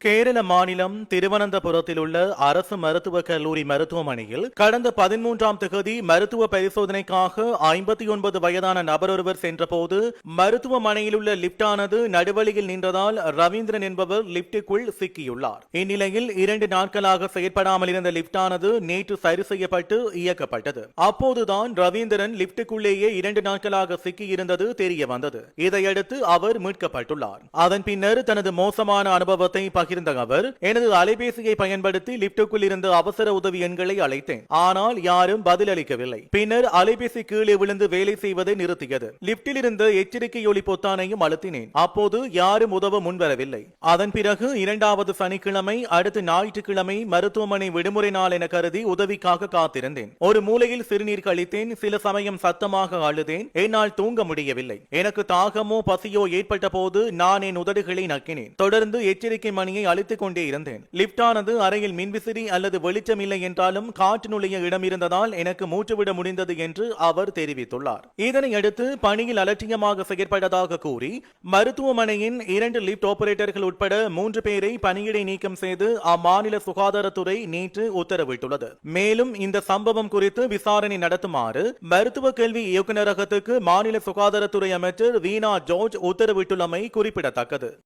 கேரள மாநிலம் திருவனந்தபுரத்தில் உள்ள அரசு மருத்துவக் கல்லூரி மருத்துவமனையில் கடந்த பதிமூன்றாம் தேதி மருத்துவ பரிசோதனைக்காக ஐம்பத்தி ஒன்பது வயதான நபர் ஒருவர் சென்றபோது மருத்துவமனையில் உள்ள லிப்டானது நடுவழியில் நின்றதால் ரவீந்திரன் என்பவர் லிப்டுக்குள் சிக்கியுள்ளார். இந்நிலையில் இரண்டு நாட்களாக செயற்படாமல் இருந்த லிப்டானது நேற்று சரி செய்யப்பட்டு இயக்கப்பட்டது. அப்போதுதான் ரவீந்திரன் லிப்டுக்குள்ளேயே இரண்டு நாட்களாக சிக்கியிருந்தது தெரிய வந்தது இதையடுத்து அவர் மீட்கப்பட்டுள்ளார். அதன் பின்னர் தனது மோசமான அனுபவத்தை பகிர்ந்த அவர். எனது அலைபேசியை பயன்படுத்தி லிப்டுக்குள் இருந்த அவசர உதவி எண்களை அழைத்தேன். ஆனால் யாரும் பதிலளிக்கவில்லை பின்னர் அலைபேசி கீழே விழுந்து வேலை செய்வதை நிறுத்தியது. லிப்டில் இருந்து எச்சரிக்கை ஒளி பொத்தானையும் அழுத்தினேன். அப்போது யாரும் உதவ முன்வரவில்லை. அதன் பிறகு இரண்டாவது சனிக்கிழமை அடுத்து ஞாயிற்றுக்கிழமை மருத்துவமனை விடுமுறை நாள் என கருதி உதவிக்காக காத்திருந்தேன். ஒரு மூலையில் சிறுநீர் கழித்தேன். சில சமயம் சத்தமாக அழுதேன். என்னால் தூங்க முடியவில்லை. எனக்கு தாகமோ பசியோ ஏற்பட்ட போது நான் என் உதடுகளை நக்கினேன். தொடர்ந்து எச்சரிக்கை மணியை அழித்துக் கொண்டே இருந்தேன். லிப்டானது அறையில் மின்விசிறி அல்லது வெளிச்சம் இல்லை என்றாலும் காற்று நுழைய இடம் இருந்ததால் எனக்கு மூச்சுவிட முடிந்தது என்று அவர் தெரிவித்துள்ளார். இதனையடுத்து பணியில் அலட்சியமாக செயற்பட்டதாக கூறி மருத்துவமனையின் இரண்டு லிப்ட் ஆபரேட்டர்கள் உட்பட மூன்று பேரை பணியிடை நீக்கம் செய்து அம்மாநில சுகாதாரத்துறை நேற்று உத்தரவிட்டுள்ளது. மேலும் இந்த சம்பவம் குறித்து விசாரணை நடத்துமாறு மருத்துவ கல்வி இயக்குநரகத்துக்கு மாநில சுகாதாரத்துறை அமைச்சர் வீணா ஜார்ஜ் உத்தரவிட்டுள்ளமை குறிப்பிடத்தக்கது.